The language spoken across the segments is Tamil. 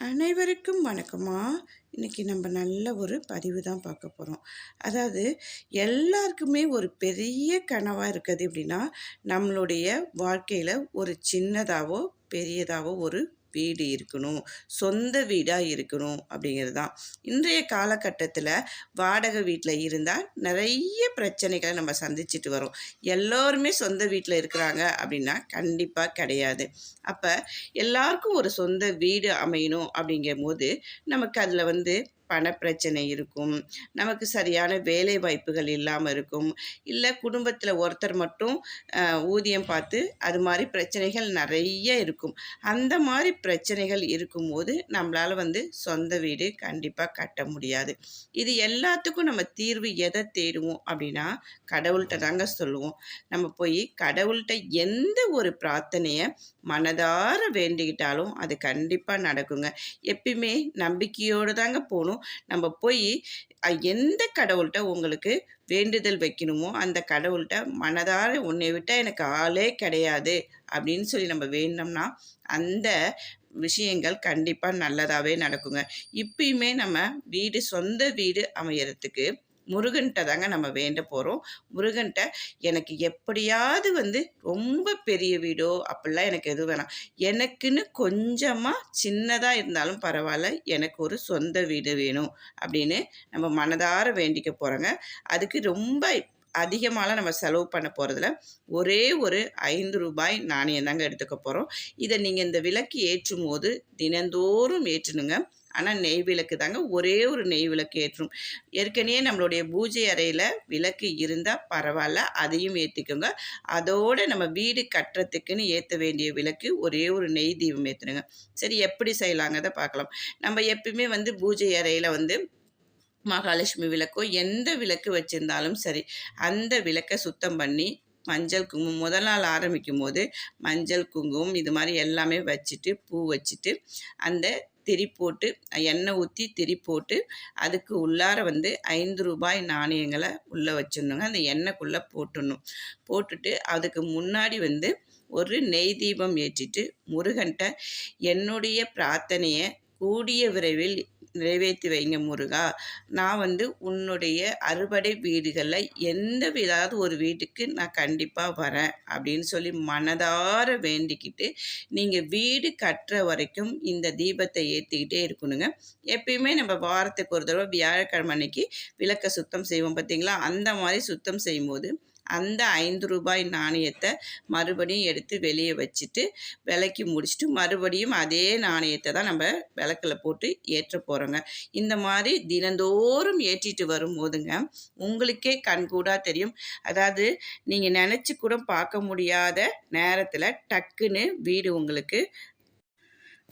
அனைவருக்கும் வணக்கமா இன்னைக்கு நம்ம நல்ல ஒரு பதிவு தான் பார்க்க போகிறோம் அதாவது எல்லாருக்குமே ஒரு பெரிய கனவாக இருக்குது எப்படின்னா நம்மளுடைய வாழ்க்கையில் ஒரு சின்னதாகவோ பெரியதாகவோ ஒரு வீடு இருக்கணும் சொந்த வீடாக இருக்கணும் அப்படிங்கிறது தான் இன்றைய காலகட்டத்தில் வாடகை வீட்டில் இருந்தால் நிறைய பிரச்சனைகளை நம்ம சந்திச்சுட்டு வரோம். எல்லோருமே சொந்த வீட்டில் இருக்கிறாங்க அப்படின்னா கண்டிப்பாக கிடையாது. அப்போ எல்லாருக்கும் ஒரு சொந்த வீடு அமையணும் அப்படிங்கும் போது நமக்கு அதில் வந்து பணப்பிரச்சனை இருக்கும். நமக்கு சரியான வேலை வாய்ப்புகள் இல்லாமல் இருக்கும். இல்லை குடும்பத்தில் ஒருத்தர் மட்டும் ஊதியம் பார்த்து அது மாதிரி பிரச்சனைகள் நிறைய இருக்கும். அந்த மாதிரி பிரச்சனைகள் இருக்கும்போது நம்மளால் வந்து சொந்த வீடு கண்டிப்பாக கட்ட முடியாது. இது எல்லாத்துக்கும் நம்ம தீர்வு எதை தேடுவோம் அப்படின்னா கடவுள்கிட்ட தாங்க சொல்லுவோம். நம்ம போய் கடவுள்கிட்ட எந்த ஒரு பிரார்த்தனையை மனதார வேண்டிக்கிட்டாலும் அது கண்டிப்பாக நடக்குங்க. எப்பயுமே நம்பிக்கையோடு தாங்க போகணும். நம்ம போய் எந்த கடவுள்கிட்ட உங்களுக்கு வேண்டுதல் வைக்கணுமோ அந்த கடவுள்கிட்ட மனதார உன்னை விட்டால் எனக்கு ஆளே கிடையாது அப்படின்னு சொல்லி நம்ம வேண்டோம்னா அந்த விஷயங்கள் கண்டிப்பாக நல்லதாகவே நடக்குங்க. இப்பயுமே நம்ம வீடு சொந்த வீடு அமையறதுக்கு முருகன்கிட்ட தாங்க நம்ம வேண்ட போகிறோம் முருகன்கிட்ட எனக்கு எப்படியாவது வந்து ரொம்ப பெரிய வீடோ அப்படிலாம் எனக்கு எதுவும் வேணாம். எனக்குன்னு கொஞ்சமாக சின்னதாக இருந்தாலும் பரவாயில்ல எனக்கு ஒரு சொந்த வீடு வேணும் அப்படின்னு நம்ம மனதார வேண்டிக்க போகிறோங்க அதுக்கு ரொம்ப அதிகமாகலாம் நம்ம செலவு பண்ண போகிறதுல ஒரே ஒரு ஐந்து ரூபாய் நாணயம் தாங்க எடுத்துக்க போகிறோம் இதை நீங்கள் இந்த விளக்கு ஏற்றும் போது தினந்தோறும் ஏற்றணுங்க ஆனால் நெய் விளக்கு தாங்க ஒரே ஒரு நெய் விளக்கு ஏற்றும். ஏற்கனவே நம்மளுடைய பூஜை அறையில் விளக்கு இருந்தால் பரவாயில்ல அதையும் ஏற்றிக்கோங்க அதோடு நம்ம வீடு கட்டுறதுக்குன்னு ஏற்ற வேண்டிய விளக்கு ஒரே ஒரு நெய் தீபம் ஏற்றுனுங்க சரி எப்படி செய்யலாங்கிறத பார்க்கலாம் நம்ம எப்பயுமே வந்து பூஜை அறையில் வந்து மகாலட்சுமி விளக்கோ எந்த விளக்கு வச்சுருந்தாலும் சரி அந்த விளக்கை சுத்தம் பண்ணி மஞ்சள் குங்குமம் முதல் நாள் ஆரம்பிக்கும் போது மஞ்சள் குங்குமம் இது மாதிரி எல்லாமே வச்சுட்டு பூ வச்சுட்டு அந்த திரி போட்டு எண்ணெய் ஊற்றி திரி போட்டு அதுக்கு உள்ளார வந்து ஐந்து ரூபாய் நாணயங்களை உள்ளே வச்சிடணுங்க. அந்த எண்ணெய்க்குள்ளே போட்டுடணும். போட்டுட்டு அதுக்கு முன்னாடி வந்து ஒரு நெய் தீபம் ஏற்றிட்டு முருகன்ட்ட என்னுடைய பிரார்த்தனையை கூடிய விரைவில் நிறைவேற்றி வைங்க முருகா. நான் வந்து உன்னுடைய அறுபடை வீடுகளில் எந்த ஏதாவது ஒரு வீட்டுக்கு நான் கண்டிப்பாக வரேன் அப்படின்னு சொல்லி மனதார வேண்டிக்கிட்டு நீங்கள் வீடு கட்டுற வரைக்கும் இந்த தீபத்தை ஏற்றிக்கிட்டே இருக்கணுங்க. எப்பயுமே நம்ம வாரத்துக்கு ஒரு தடவை வியாழக்கிழமை அன்னைக்கு விளக்க சுத்தம் செய்வோம் பார்த்தீங்களா அந்த மாதிரி சுத்தம் செய்யும்போது அந்த ஐந்து ரூபாய் நாணயத்தை மறுபடியும் எடுத்து வெளியே வச்சுட்டு விளக்கி முடிச்சுட்டு மறுபடியும் அதே நாணயத்தை தான் நம்ம விளக்கில் போட்டு ஏற்ற போகிறோங்க இந்த மாதிரி தினந்தோறும் ஏற்றிட்டு வரும்போதுங்க உங்களுக்கே கண்கூடாக தெரியும். அதாவது நீங்கள் நினச்சி கூட பார்க்க முடியாத நேரத்தில் டக்குன்னு வீடு உங்களுக்கு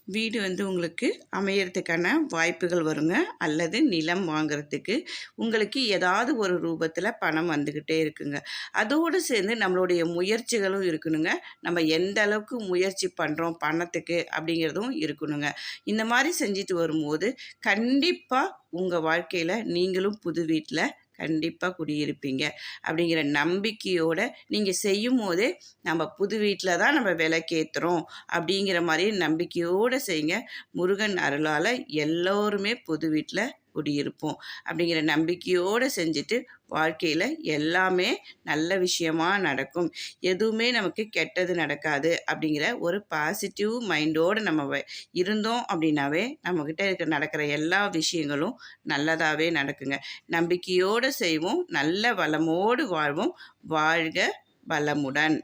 வீடு வந்து உங்களுக்கு அமையறதுக்கான வாய்ப்புகள் வருங்க. அல்லது நிலம் வாங்குறதுக்கு உங்களுக்கு ஏதாவது ஒரு ரூபத்தில் பணம் வந்துக்கிட்டே இருக்குங்க. அதோடு சேர்ந்து நம்மளுடைய முயற்சிகளும் இருக்கணுங்க. நம்ம எந்த அளவுக்கு முயற்சி பண்ணுறோம் பணத்துக்கு அப்படிங்கிறதும் இருக்கணுங்க. இந்த மாதிரி செஞ்சுட்டு வரும்போது கண்டிப்பாக உங்கள் வாழ்க்கையில் நீங்களும் புது வீட்டில் கண்டிப்பாக குடியிருப்பீங்க. அப்படிங்கிற நம்பிக்கையோடு நீங்கள் செய்யும் போதே நம்ம புது வீட்டில் தான் நம்ம விளக்கேற்றுறோம் அப்படிங்கிற மாதிரி நம்பிக்கையோடு செய்யுங்க. முருகன் அருளால் எல்லோருமே புது வீட்டில் குடியிருப்போம் அப்படிங்கிற நம்பிக்கையோடு செஞ்சுட்டு வாழ்க்கையில் எல்லாமே நல்ல விஷயமா நடக்கும். எதுவுமே நமக்கு கெட்டது நடக்காது அப்படிங்கிற ஒரு பாசிட்டிவ் மைண்டோடு நம்ம இருந்தோம் அப்படின்னாவே நம்மக்கிட்ட இருக்க நடக்கிற எல்லா விஷயங்களும் நல்லதாகவே நடக்குங்க. நம்பிக்கையோடு செய்வோம் நல்ல வளமோடு வாழ்வோம். வாழ்க வளமுடன்.